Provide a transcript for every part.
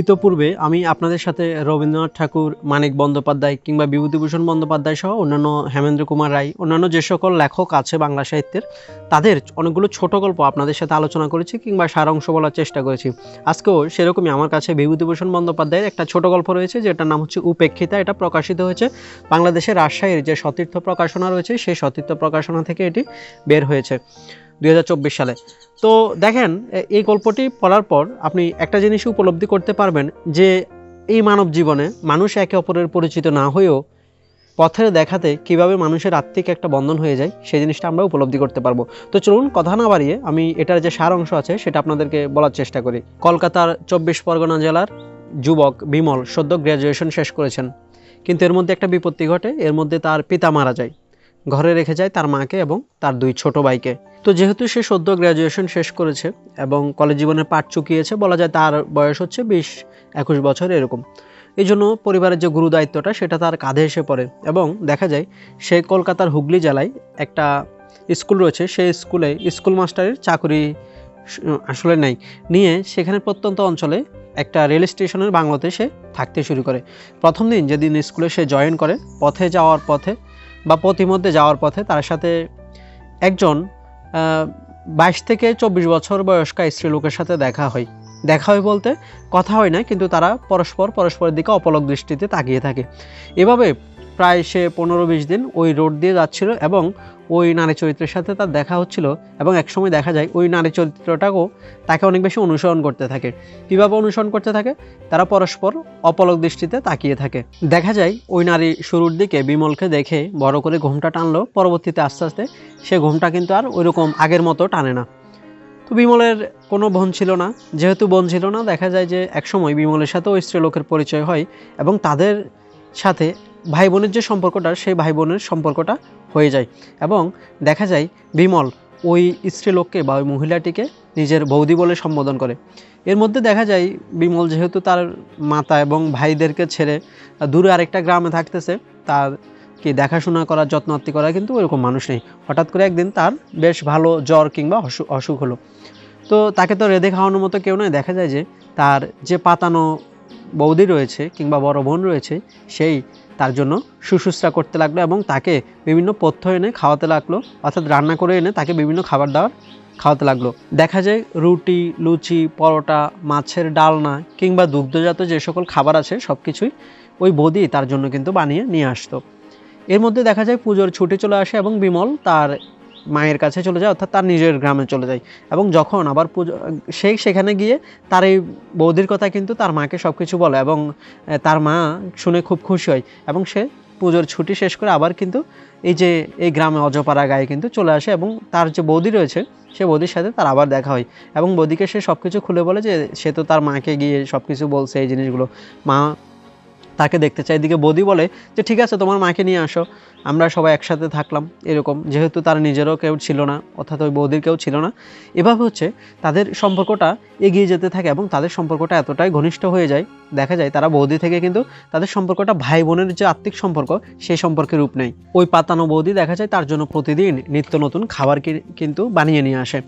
ইতোপূর্বে আমি আপনাদের সাথে রবীন্দ্রনাথ ঠাকুর, মানিক বন্দ্যোপাধ্যায় কিংবা বিভূতিভূষণ বন্দ্যোপাধ্যায় সহ অন্যান্য হেমেন্দ্র কুমার রায়, অন্যান্য যে সকল লেখক আছে বাংলা সাহিত্যের, তাদের অনেকগুলো ছোট গল্প আপনাদের সাথে আলোচনা করেছি কিংবা সারাংশ বলার চেষ্টা করেছি। আজকেও সেরকমই আমার কাছে বিভূতিভূষণ বন্দ্যোপাধ্যায়ের একটা ছোট গল্প রয়েছে, যেটার নাম হচ্ছে উপেক্ষিতা। এটা প্রকাশিত হয়েছে বাংলাদেশের রাজশাহীর যে সতীর্থ প্রকাশনা রয়েছে, সেই সতীর্থ প্রকাশনা থেকে এটি বের হয়েছে। দু হাজার চব্বিশ সালে। তো দেখেন এই গল্পটি পড়ার পর আপনি একটা জিনিস উপলব্ধি করতে পারবেন যে এই মানব জীবনে মানুষ একে অপরের পরিচিত না হয়েও পথের দেখাতে কীভাবে মানুষের আত্মিক একটা বন্ধন হয়ে যায়, সেই জিনিসটা আমরা উপলব্ধি করতে পারব। তো চলুন, কথা না বাড়িয়ে আমি এটার যে সার অংশ আছে, সেটা আপনাদেরকে বলার চেষ্টা করি। কলকাতার চব্বিশ পরগনা জেলার যুবক বিমল সদ্য গ্র্যাজুয়েশন শেষ করেছেন। কিন্তু এর মধ্যে একটা বিপত্তি ঘটে, এর মধ্যে তার পিতা মারা যায়। ঘরে রেখে যায় তার মাকে এবং তার দুই ছোট ভাইকে। তো যেহেতু সে সদ্য গ্র্যাজুয়েশন শেষ করেছে এবং কলেজ জীবনের পাঠ চুকিয়েছে, বলা যায় তার বয়স হচ্ছে বিশ একুশ বছর এরকম। এই জন্য পরিবারের যে গুরু দায়িত্বটা সেটা তার কাঁধে এসে পড়ে এবং দেখা যায় সে কলকাতার হুগলি জেলায় একটা স্কুল রয়েছে, সেই স্কুলে স্কুল মাস্টারের চাকরি আসলে নেই। নিয়ে সেখানে প্রত্যন্ত অঞ্চলে একটা রেল স্টেশনের বাংলোতে সে থাকতে শুরু করে। প্রথম দিন যেদিন স্কুলে সে জয়েন করে, পথে যাওয়ার পথে বা পথিমধ্যে যাওয়ার পথে তার সাথে একজন বাইশ থেকে চব্বিশ বছর বয়স্ক স্ত্রী লোকের সাথে দেখা হয়। দেখা হয় বলতে কথা হয় না, কিন্তু তারা পরস্পর পরস্পরের দিকে অপলক দৃষ্টিতে তাকিয়ে থাকে। এভাবে প্রায় সে পনেরো বিশ দিন ওই রোড দিয়ে যাচ্ছিল এবং ওই নারী চরিত্রের সাথে তার দেখা হচ্ছিল এবং একসময় দেখা যায় ওই নারী চরিত্রটাকেও তাকে অনেক বেশি অনুসরণ করতে থাকে। কীভাবে অনুসরণ করতে থাকে? তারা পরস্পর অপলক দৃষ্টিতে তাকিয়ে থাকে। দেখা যায় ওই নারী শুরুর দিকে বিমলকে দেখে বড় করে ঘুমটা টানলো, পরবর্তীতে আস্তে আস্তে সে ঘুমটা কিন্তু আর ওইরকম আগের মতো টানে না। তো বিমলের কোনো বোন ছিল না, যেহেতু বোন ছিল না, দেখা যায় যে একসময় বিমলের সাথে ওই স্ত্রীলোকের পরিচয় হয় এবং তাদের সাথে ভাই বোনের যে সম্পর্কটা, সেই ভাই বোনের সম্পর্কটা হয়ে যায় এবং দেখা যায় বিমল ওই স্ত্রীলোককে বা ওই মহিলাটিকে নিজের বৌদি বলে সম্বোধন করে। এর মধ্যে দেখা যায় বিমল যেহেতু তার মাতা এবং ভাইদেরকে ছেড়ে দূরে আরেকটা গ্রামে থাকতেছে তার কি দেখাশোনা করা যত্নার্থী করা কিন্তু ওইরকম মানুষ নেই। হঠাৎ করে একদিন তার বেশ ভালো জ্বর কিংবা অসুখ অসুখ হলো। তো তাকে তো রেঁধে খাওয়ানোর মতো কেউ নয়। দেখা যায় যে তার যে পাতানো বৌদি রয়েছে কিংবা বড় বোন রয়েছে, সেই তার জন্য শুশ্রূষা করতে লাগল এবং তাকে বিভিন্ন পথ্য এনে খাওয়াতে লাগল, অর্থাৎ রান্না করে এনে তাকে বিভিন্ন খাবার দাবার খাওয়াতে লাগল। দেখা যায় রুটি, লুচি, পরোটা, মাছের ডালনা কিংবা দুগ্ধজাত যে সকল খাবার আছে সব কিছুই ওই বদি তার জন্য কিন্তু বানিয়ে নিয়ে আসতো। এর মধ্যে দেখা যায় পুজোর ছুটি চলে আসে এবং বিমল তার মায়ের কাছে চলে যায়, অর্থাৎ তার নিজের গ্রামে চলে যায়। এবং যখন আবার পুজো, সে সেখানে গিয়ে তার এই বৌদির কথা কিন্তু তার মাকে সব কিছু বলে এবং তার মা শুনে খুব খুশি হয়। এবং সে পুজোর ছুটি শেষ করে আবার কিন্তু এই যে, এই গ্রামে অজপাড়া গায়ে কিন্তু চলে আসে এবং তার যে বৌদি রয়েছে, সে বৌদির সাথে তার আবার দেখা হয়। এবং বৌদিকে সে সব কিছু খুলে বলে যে, সে তো তার মাকে গিয়ে সব কিছু বলছে এই জিনিসগুলো। মা তাকে দেখতে চাই। এদিকে বৌদি বলে যে, ঠিক আছে, তোমার মাকে নিয়ে আসো। আমরা সবাই একসাথে থাকলাম। এরকম, যেহেতু তার নিজেরও কেউ ছিল না, অর্থাৎ ওই বৌদির কেউ ছিল না। এভাবে হচ্ছে তাদের সম্পর্কটা এগিয়ে যেতে থাকে এবং তাদের সম্পর্কটা এতটাই ঘনিষ্ঠ হয়ে যায়। দেখা যায় তারা বৌদি থেকে কিন্তু তাদের সম্পর্কটা ভাই বোনের যে আত্মিক সম্পর্ক, সেই সম্পর্কে রূপ নেয়। ওই পাতানো বৌদি দেখা যায় তার জন্য প্রতিদিন নিত্য নতুন খাবার কিন্তু বানিয়ে নিয়ে আসে।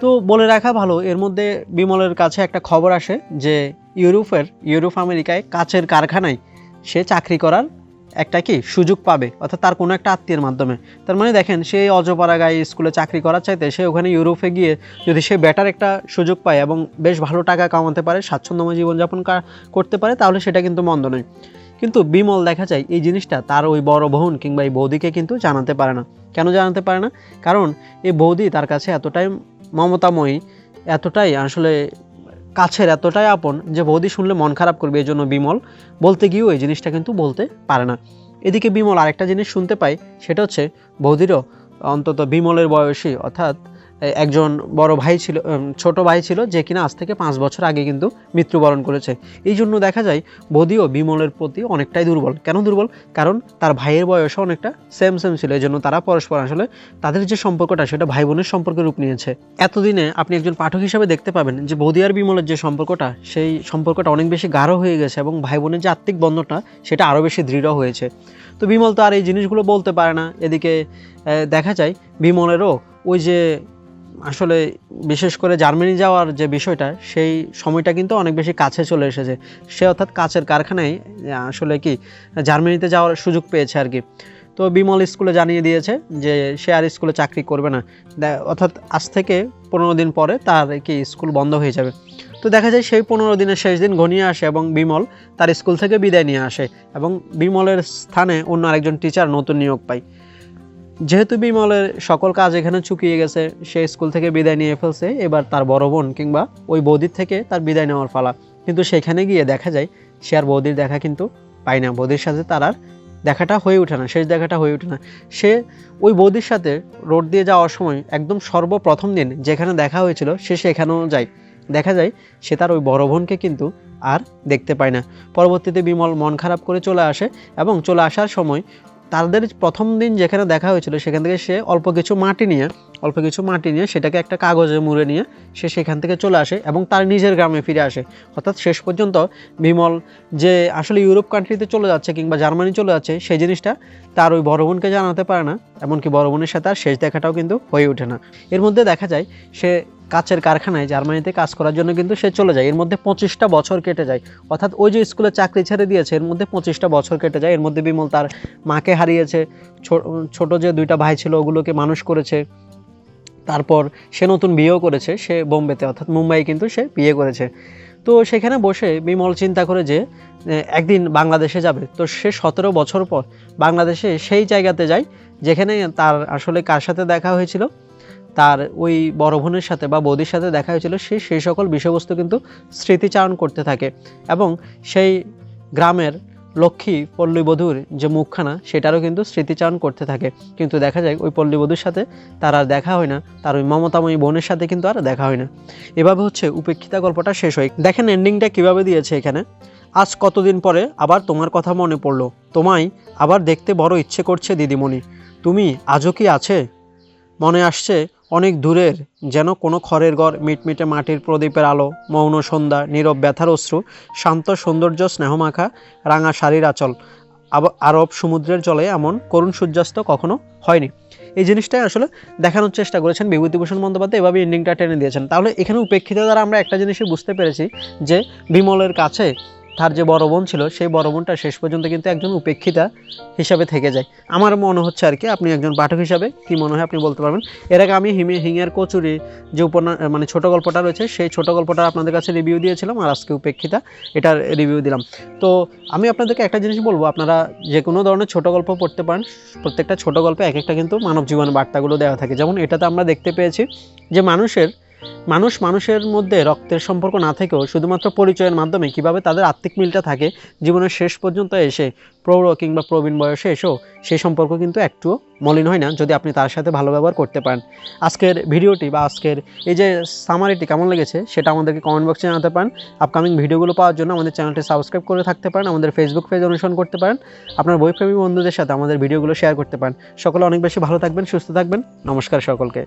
তো বলে রাখা ভালো, এর মধ্যে বিমলের কাছে একটা খবর আসে যে ইউরোপের ইউরোপ আমেরিকায় কাচের কারখানায় সে চাকরি করার একটা কি সুযোগ পাবে, অর্থাৎ তার কোনো একটা আত্মীয়ের মাধ্যমে। তার মানে দেখেন, সে অজপাড়া গায়ে স্কুলে চাকরি করার চাইতে সে ওখানে ইউরোপে গিয়ে যদি সে বেটার একটা সুযোগ পায় এবং বেশ ভালো টাকা কামাতে পারে, স্বাচ্ছন্দ্যময় জীবনযাপন করতে পারে, তাহলে সেটা কিন্তু মন্দ নয়। কিন্তু বিমল দেখা যায়, এই জিনিসটা তার ওই বড় বোন কিংবা এই বৌদিকে কিন্তু জানাতে পারে না। কেন জানাতে পারে না? কারণ এই বৌদি তার কাছে এতটাই মমতাময়ী, এতটাই আসলে কাছের এতটাই আপন যে বৌদি শুনলে মন খারাপ করবে এই জন্য বিমল বলতে গিয়েও এই জিনিসটা কিন্তু বলতে পারে না। এদিকে বিমল আরেকটা জিনিস শুনতে পায় সেটা হচ্ছে বৌদিরও অন্তত বিমলের বয়সী, অর্থাৎ একজন বড় ভাই ছিল ছোট ভাই ছিল যে কিনা আজ থেকে পাঁচ বছর আগে কিন্তু মৃত্যুবরণ করেছে। এই জন্য দেখা যায় বদিও বিমলের প্রতি অনেকটাই দুর্বল। কেন দুর্বল? কারণ তার ভাইয়ের বয়সও অনেকটা সেম সেম ছিল। এই জন্য তারা পরস্পর আসলে তাদের যে সম্পর্কটা সেটা ভাই বোনের সম্পর্কে রূপ নিয়েছে। এতদিনে আপনি একজন পাঠক হিসেবে দেখতে পাবেন যে বদি আর বিমলের যে সম্পর্কটা, সেই সম্পর্কটা অনেক বেশি গাঢ় হয়ে গেছে এবং ভাই বোনের যে আত্মিক বন্ধনটা, সেটা আরও বেশি দৃঢ় হয়েছে। তো বিমল তো আর এই জিনিসগুলো বলতে পারে না। এদিকে দেখা যায় বিমলেরও ওই যে আসলে বিশেষ করে জার্মানি যাওয়ার যে বিষয়টা, সেই সময়টা কিন্তু অনেক বেশি কাছে চলে এসেছে। সে অর্থাৎ কাছের কারখানায়, আসলে কি, জার্মানিতে যাওয়ার সুযোগ পেয়েছে আর কি। তো বিমল স্কুলে জানিয়ে দিয়েছে যে সে আর স্কুলে চাকরি করবে না। অর্থাৎ আজ থেকে পনেরো দিন পরে তার কি স্কুল বন্ধ হয়ে যাবে। তো দেখা যায় সেই পনেরো দিনের শেষ দিন ঘনিয়ে আসে এবং বিমল তার স্কুল থেকে বিদায় নিয়ে আসে এবং বিমলের স্থানে অন্য আরেকজন টিচার নতুন নিয়োগ পায়। যেহেতু বিমলের সকল কাজ এখানে চুকিয়ে গেছে, সে স্কুল থেকে বিদায় নিয়ে ফেলছে, এবার তার বড় বোন কিংবা ওই বৌদির থেকে তার বিদায় নেওয়ার পালা। কিন্তু সেখানে গিয়ে দেখা যায়, সে আর বৌদির দেখা কিন্তু পায় না। বৌদির সাথে তার আর দেখাটা হয়ে ওঠে না, শেষ দেখাটা হয়ে ওঠে না। সে ওই বৌদির সাথে রোড দিয়ে যাওয়ার সময় একদম সর্বপ্রথম দিন যেখানে দেখা হয়েছিল, সে সেখানেও যায়। দেখা যায়, সে তার ওই বড় বোনকে কিন্তু আর দেখতে পায় না। পরবর্তীতে বিমল মন খারাপ করে চলে আসে এবং চলে আসার সময় তাদের প্রথম দিন যেখানে দেখা হয়েছিল, সেখান থেকে সে অল্প কিছু মাটি নিয়ে, অল্প কিছু মাটি নিয়ে সেটাকে একটা কাগজে মুড়ে নিয়ে সে সেখান থেকে চলে আসে এবং তার নিজের গ্রামে ফিরে আসে। অর্থাৎ শেষ পর্যন্ত বিমল যে আসলে ইউরোপ কান্ট্রিতে চলে যাচ্ছে কিংবা জার্মানি চলে যাচ্ছে, সেই জিনিসটা তার ওই বড় বোনকে জানাতে পারে না। এমনকি বড় বোনের সাথে আর শেষ দেখাটাও কিন্তু হয়ে ওঠে না। এর মধ্যে দেখা যায়, সে কাচের কারখানায় জার্মানিতে কাজ করার জন্য কিন্তু সে চলে যায়। এর মধ্যে পঁচিশটা বছর কেটে যায়। অর্থাৎ ওই যে স্কুলে চাকরি ছেড়ে দিয়েছে, এর মধ্যে পঁচিশটা বছর কেটে যায়। এর মধ্যে বিমল তার মাকে হারিয়েছে ছোট যে দুইটা ভাই ছিল ওগুলোকে মানুষ করেছে। তারপর সে নতুন বিয়েও করেছে, সে বোম্বেতে, অর্থাৎ মুম্বাই কিন্তু সে বিয়ে করেছে। তো সেখানে বসে বিমল চিন্তা করে যে একদিন বাংলাদেশে যাবে। তো সে সতেরো বছর পর বাংলাদেশে সেই জায়গাতে যায়, যেখানে তার আসলে কার সাথে দেখা হয়েছিল? তার ওই বড় বোনের সাথে বা বৌদির সাথে দেখা হয়েছিল, সে সেই সকল বিষয়বস্তু কিন্তু স্মৃতিচারণ করতে থাকে। এবং সেই গ্রামের লক্ষ্মী পল্লীবধূর যে মুখখানা, সেটারও কিন্তু স্মৃতিচারণ করতে থাকে। কিন্তু দেখা যায়, ওই পল্লীবধূর সাথে তার আর দেখা হয় না, তার ওই মমতাময়ী বোনের সাথে কিন্তু আর দেখা হয় না। এভাবে হচ্ছে উপেক্ষিতা গল্পটা শেষ হয়। দেখেন এন্ডিংটা কীভাবে দিয়েছে এখানে? আজ কতদিন পরে আবার তোমার কথা মনে পড়ল? তোমায় আবার দেখতে বড় ইচ্ছে করছে দিদিমণি। তুমি আজও কি আছে? মনে আসছে অনেক দূরের, যেন কোনো খড়ের ঘর মিটমিটে মাটির প্রদীপের আলো, মৌন সন্ধ্যা, নীরব ব্যথার অশ্রু, শান্ত সৌন্দর্য, স্নেহমাখা, রাঙা শাড়ির আচল আরব সমুদ্রের জলে এমন করুণ সূর্যাস্ত কখনো হয়নি। এই জিনিসটাই আসলে দেখানোর চেষ্টা করেছেন বিভূতিভূষণ বন্দ্যোপাধ্যায় এভাবে এন্ডিংটা টেনে দিয়েছেন। তাহলে এখানে উপেক্ষিত দ্বারা আমরা একটা জিনিসই বুঝতে পেরেছি যে বিমলের কাছে তার যে বড় বোন ছিল, সেই বড় বোনটা শেষ পর্যন্ত কিন্তু একজন উপেক্ষিতা হিসাবে থেকে যায়। আমার মনে হচ্ছে আর কি, আপনি একজন পাঠক হিসাবে, কি মনে হয় আপনি বলতে পারবেন? এর আগে আমি হিমে হিঙের কচুরি যে উপন্যাস মানে ছোট গল্পটা রয়েছে, সেই ছোট গল্পটা আপনাদের কাছে রিভিউ দিয়েছিলাম, আর আজকে উপেক্ষিতা এটার রিভিউ দিলাম। তো আমি আপনাদেরকে একটা জিনিস বলব, আপনারা যে কোনো ধরনের ছোটো গল্প পড়তে পারেন, প্রত্যেকটা ছোটো গল্পে এক একটা কিন্তু মানব জীবন বার্তাগুলো দেওয়া থাকে। যেমন এটাতে আমরা দেখতে পেয়েছি যে মানুষের মানুষ মানুষের মধ্যে রক্তের সম্পর্ক না থেকেও শুধুমাত্র পরিচয়ের মাধ্যমে কীভাবে তাদের আত্মিক মিলটা থাকে, জীবনের শেষ পর্যন্ত এসে প্রৌঢ় কিংবা প্রবীণ বয়সে এসেও সেই সম্পর্ক কিন্তু একটুও মলিন হয় না যদি আপনি তার সাথে ভালো ব্যবহার করতে পারেন। আজকের ভিডিওটি বা আজকের এই যে সামারিটি কেমন লেগেছে সেটা আমাদেরকে কমেন্ট বক্সে জানাতে পারেন। আপকামিং ভিডিওগুলো পাওয়ার জন্য আমাদের চ্যানেলটি সাবস্ক্রাইব করে থাকতে পারেন, আমাদের ফেসবুক পেজ অনুসরণ করতে পারেন, আপনার বইপ্রেমী বন্ধুদের সাথে আমাদের ভিডিওগুলো শেয়ার করতে পারেন। সকলে অনেক বেশি ভালো থাকবেন, সুস্থ থাকবেন। নমস্কার সকলকে।